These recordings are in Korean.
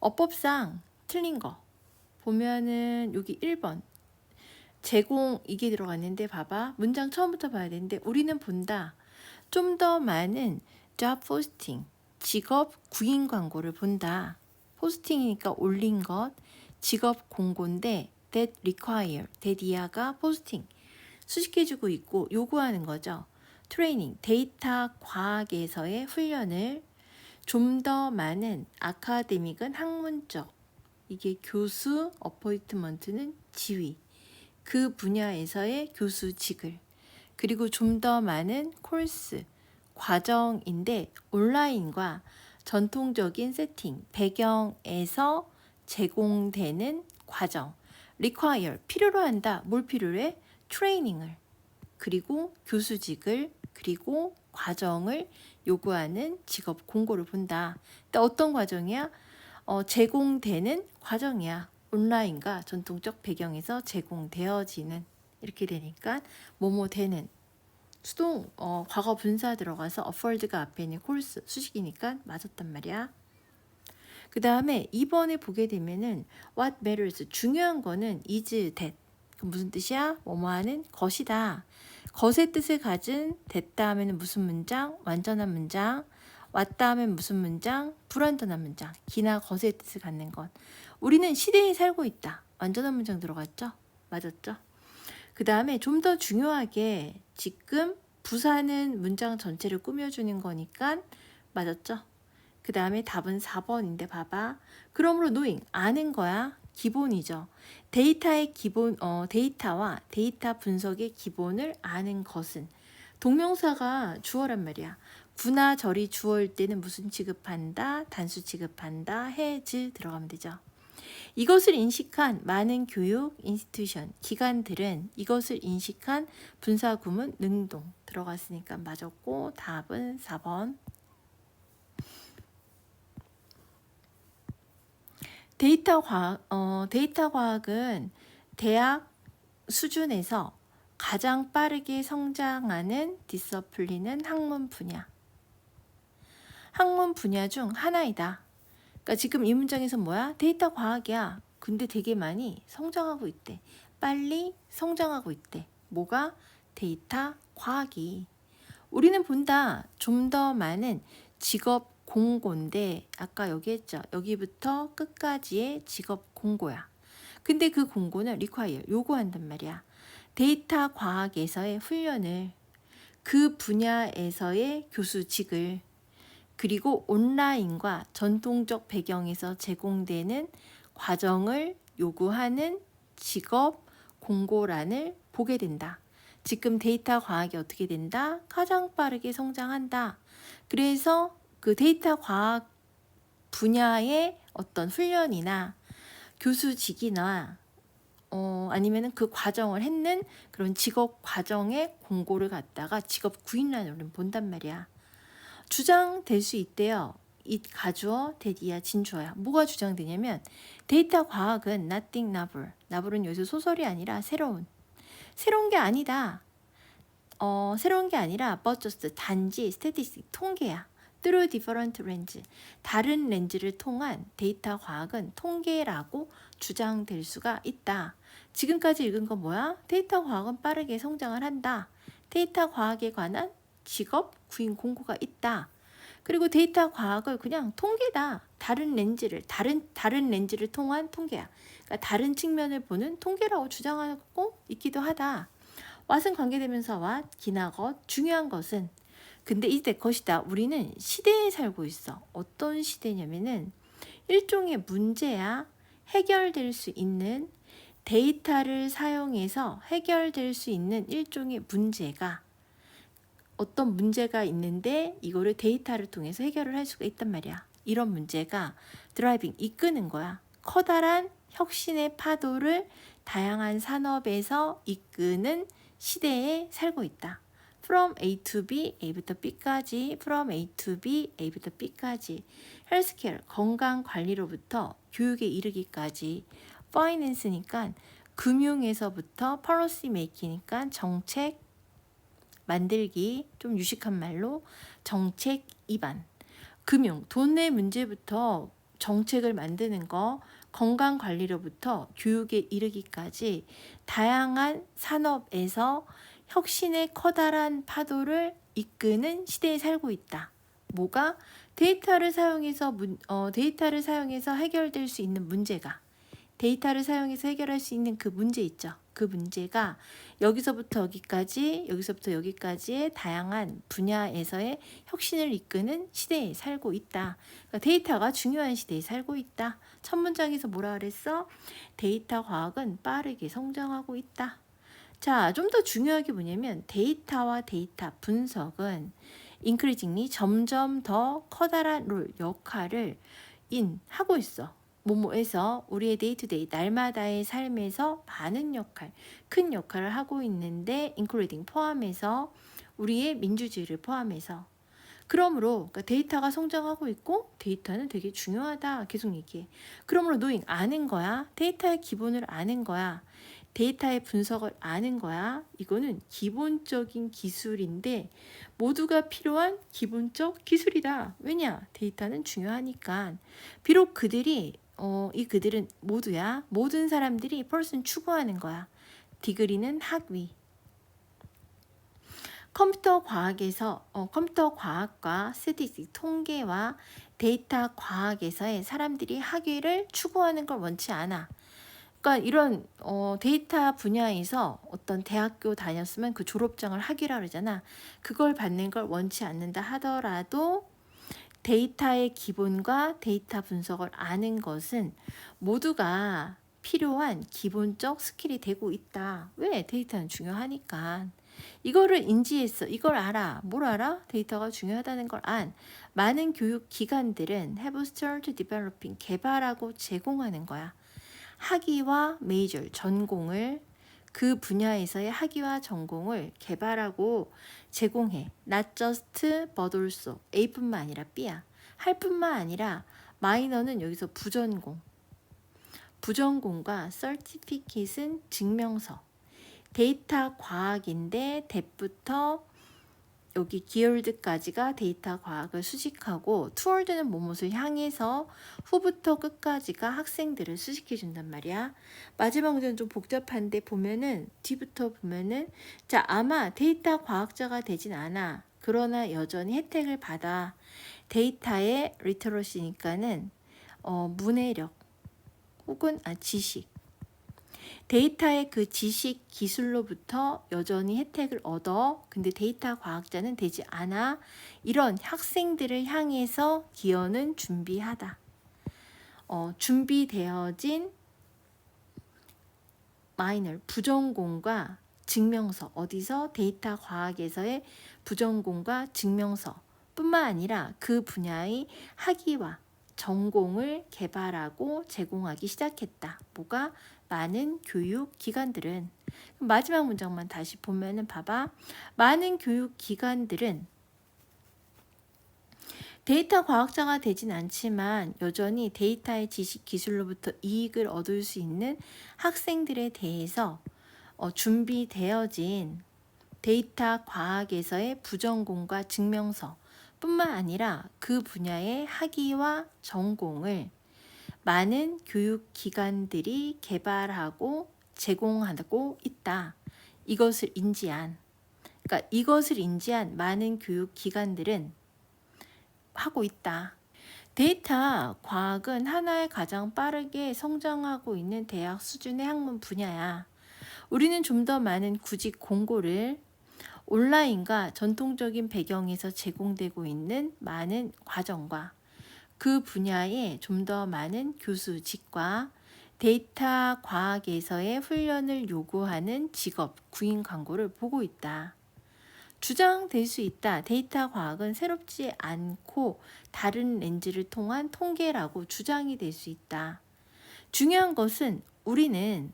어법상 틀린 거. 보면은 여기 1번. 제공 이게 들어갔는데 봐봐. 문장 처음부터 봐야 되는데 우리는 본다. 좀 더 많은 job posting 직업 구인 광고를 본다. 포스팅이니까 올린 것. 직업 공고인데 that require that 이하가 posting. 수식해주고 있고 요구하는 거죠. 트레이닝 데이터 과학에서의 훈련을 좀 더 많은 아카데믹은 학문적 이게 교수 어포이트먼트는 지위 그 분야에서의 교수직을 그리고 좀 더 많은 코र्스 과정인데 온라인과 전통적인 세팅 배경에서 제공되는 과정 require 필요로 한다 뭘 필요해? 트레이닝을 그리고 교수직을 그리고 과정을 요구하는 직업 공고를 본다. 근데 어떤 과정이야? 어, 제공되는 과정이야. 온라인과 전통적 배경에서 제공되어지는 이렇게 되니까 뭐뭐 되는 수동 어, 과거 분사 들어가서 afford가 앞에 있는 콜스 수식이니까 맞았단 말이야. 그 다음에 2번에 보게 되면은 what matters 중요한 거는 is that 그 무슨 뜻이야? 뭐뭐 하는 것이다. 것의 뜻을 가진 됐다 하면 무슨 문장? 완전한 문장. 왔다 하면 무슨 문장? 불완전한 문장. 기나 것의 뜻을 갖는 것. 우리는 시대에 살고 있다. 완전한 문장 들어갔죠? 맞았죠? 그 다음에 좀 더 중요하게 지금 부사는 문장 전체를 꾸며주는 거니까 맞았죠? 그 다음에 답은 4번인데 봐봐. 그러므로 knowing 아는 거야. 기본이죠. 데이터의 기본, 어, 데이터와 데이터 분석의 기본을 아는 것은 동명사가 주어란 말이야. 구나 절이 주어일 때는 무슨 취급한다, 단수 취급한다, 해즈 들어가면 되죠. 이것을 인식한 많은 교육 인스티튜션 기관들은 이것을 인식한 분사 구문 능동 들어갔으니까 맞았고 답은 4번. 데이터 과학, 어, 데이터 과학은 대학 수준에서 가장 빠르게 성장하는 디서플리는 학문 분야. 학문 분야 중 하나이다. 그러니까 지금 이 문장에서 뭐야? 데이터 과학이야. 근데 되게 많이 성장하고 있대. 빨리 성장하고 있대. 뭐가? 데이터 과학이. 우리는 본다. 좀 더 많은 직업 공고인데 아까 여기 했죠. 여기부터 끝까지의 직업 공고야. 근데 그 공고는 require 요구한단 말이야. 데이터 과학에서의 훈련을 그 분야에서의 교수직을 그리고 온라인과 전통적 배경에서 제공되는 과정을 요구하는 직업 공고란을 보게 된다. 지금 데이터 과학이 어떻게 된다? 가장 빠르게 성장한다. 그래서 그 데이터 과학 분야의 어떤 훈련이나 교수직이나 어, 아니면은 그 과정을 했는 그런 직업 과정의 공고를 갖다가 직업 구인란으로 본단 말이야. 주장될 수 있대요. 이 가주어, 대디야, 진주어야. 뭐가 주장되냐면 데이터 과학은 nothing novel. novel은 여기서 소설이 아니라 새로운. 새로운 게 아니다. 어, 새로운 게 아니라 but just 단지 statistic 통계야. Through different lens. 다른 렌즈를 통한 데이터 과학은 통계라고 주장될 수가 있다. 지금까지 읽은 건 뭐야? 데이터 과학은 빠르게 성장을 한다. 데이터 과학에 관한 직업 구인 공고가 있다. 그리고 데이터 과학을 그냥 통계다. 다른 렌즈를 다른 다른 렌즈를 통한 통계야. 그러니까 다른 측면을 보는 통계라고 주장하고 있기도 하다. 왓은 관계대명사와 기나 것 중요한 것은 근데 이때 것이다. 우리는 시대에 살고 있어. 어떤 시대냐면은 일종의 문제야 해결될 수 있는 데이터를 사용해서 해결될 수 있는 일종의 문제가 어떤 문제가 있는데 이거를 데이터를 통해서 해결을 할 수가 있단 말이야. 이런 문제가 드라이빙 이끄는 거야. 커다란 혁신의 파도를 다양한 산업에서 이끄는 시대에 살고 있다. From A to B, A부터 B까지, from A to B, A부터 B까지, 헬스케어, 건강 관리로부터 교육에 이르기까지, 파이낸스니까 금융에서부터 policy making이니까 정책 만들기, 좀 유식한 말로 정책 입안, 금융, 돈의 문제부터 정책을 만드는 거, 건강 관리로부터 교육에 이르기까지 다양한 산업에서 혁신의 커다란 파도를 이끄는 시대에 살고 있다. 뭐가 데이터를 사용해서 문, 어, 데이터를 사용해서 해결될 수 있는 문제가 데이터를 사용해서 해결할 수 있는 그 문제 있죠. 그 문제가 여기서부터 여기까지, 여기서부터 여기까지의 다양한 분야에서의 혁신을 이끄는 시대에 살고 있다. 그러니까 데이터가 중요한 시대에 살고 있다. 첫 문장에서 뭐라 그랬어? 데이터 과학은 빠르게 성장하고 있다. 자, 좀 더 중요한 게 뭐냐면 데이터와 데이터 분석은 increasingly 점점 더 커다란 롤 역할을 인 하고 있어. 뭐뭐에서 우리의 데이투데이 날마다의 삶에서 많은 역할, 큰 역할을 하고 있는데 including 포함해서 우리의 민주주의를 포함해서 그러므로 그러니까 데이터가 성장하고 있고 데이터는 되게 중요하다 계속 얘기해. 그러므로 노잉 아는 거야. 데이터의 기본을 아는 거야. 데이터의 분석을 아는 거야. 이거는 기본적인 기술인데 모두가 필요한 기본적 기술이다. 왜냐? 데이터는 중요하니까. 비록 그들이 어, 이 그들은 모두야. 모든 사람들이 person 추구하는 거야. 디그리는 학위. 컴퓨터 과학에서 어, 컴퓨터 과학과 스티스틱 통계와 데이터 과학에서의 사람들이 학위를 추구하는 걸 원치 않아. 그러니까 이런 어, 데이터 분야에서 어떤 대학교 다녔으면 그 졸업장을 학위라 그러잖아. 그걸 받는 걸 원치 않는다 하더라도 데이터의 기본과 데이터 분석을 아는 것은 모두가 필요한 기본적 스킬이 되고 있다. 왜? 데이터는 중요하니까. 이거를 인지했어. 이걸 알아. 뭘 알아? 데이터가 중요하다는 걸 안. 많은 교육 기관들은 have started developing 개발하고 제공하는 거야. 학위와 메이저 전공을 그 분야에서의 학위와 전공을 개발하고 제공해. Not just but also A뿐만 아니라 B야. 할 뿐만 아니라 마이너는 여기서 부전공. 부전공과 certificate은 증명서. 데이터 과학인데 대부터 여기 기울드까지가 데이터 과학을 수식하고 투월드는 뭐뭇을 향해서 후부터 끝까지가 학생들을 수식해 준단 말이야. 마지막 문제는 좀 복잡한데 보면은 뒤부터 보면은 자 아마 데이터 과학자가 되진 않아. 그러나 여전히 혜택을 받아. 데이터의 리터러시니까는 어, 문해력 혹은 아, 지식 데이터의 그 지식 기술로부터 여전히 혜택을 얻어 근데 데이터 과학자는 되지 않아 이런 학생들을 향해서 기여는 준비하다 어, 준비되어진 마이너 부전공과 증명서 어디서 데이터 과학에서의 부전공과 증명서 뿐만 아니라 그 분야의 학위와 전공을 개발하고 제공하기 시작했다. 뭐가 많은 교육 기관들은 마지막 문장만 다시 보면은 봐봐. 많은 교육 기관들은 데이터 과학자가 되진 않지만 여전히 데이터의 지식 기술로부터 이익을 얻을 수 있는 학생들에 대해서 어, 준비되어진 데이터 과학에서의 부전공과 증명서 뿐만 아니라 그 분야의 학위와 전공을 많은 교육 기관들이 개발하고 제공하고 있다. 이것을 인지한 그러니까 이것을 인지한 많은 교육 기관들은 하고 있다. 데이터 과학은 하나의 가장 빠르게 성장하고 있는 대학 수준의 학문 분야야. 우리는 좀 더 많은 구직 공고를 온라인과 전통적인 배경에서 제공되고 있는 많은 과정과 그 분야에 좀 더 많은 교수직과 데이터 과학에서의 훈련을 요구하는 직업 구인 광고를 보고 있다. 주장될 수 있다. 데이터 과학은 새롭지 않고 다른 렌즈를 통한 통계라고 주장이 될 수 있다. 중요한 것은 우리는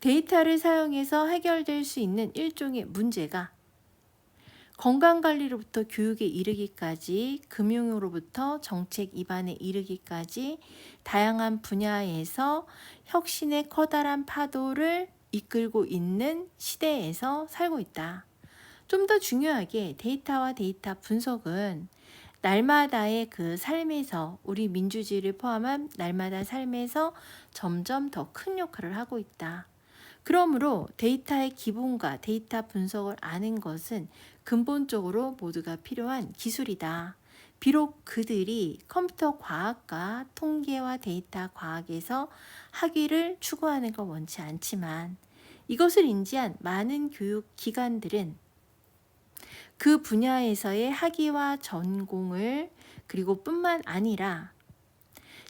데이터를 사용해서 해결될 수 있는 일종의 문제가 건강관리로부터 교육에 이르기까지 금융으로부터 정책 입안에 이르기까지 다양한 분야에서 혁신의 커다란 파도를 이끌고 있는 시대에서 살고 있다. 좀 더 중요하게 데이터와 데이터 분석은 날마다의 그 삶에서 우리 민주주의를 포함한 날마다 삶에서 점점 더 큰 역할을 하고 있다. 그러므로 데이터의 기본과 데이터 분석을 아는 것은 근본적으로 모두가 필요한 기술이다. 비록 그들이 컴퓨터 과학과 통계와 데이터 과학에서 학위를 추구하는 걸 원치 않지만 이것을 인지한 많은 교육 기관들은 그 분야에서의 학위와 전공을 그리고 뿐만 아니라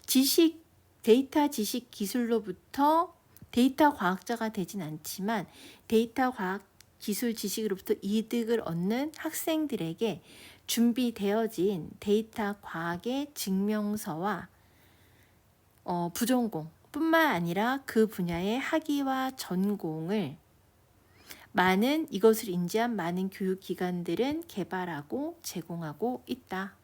지식 데이터 지식 기술로부터 데이터 과학자가 되진 않지만 데이터 과학 기술 지식으로부터 이득을 얻는 학생들에게 준비되어진 데이터 과학의 증명서와 어, 부전공 뿐만 아니라 그 분야의 학위와 전공을 많은 이것을 인지한 많은 교육 기관들은 개발하고 제공하고 있다.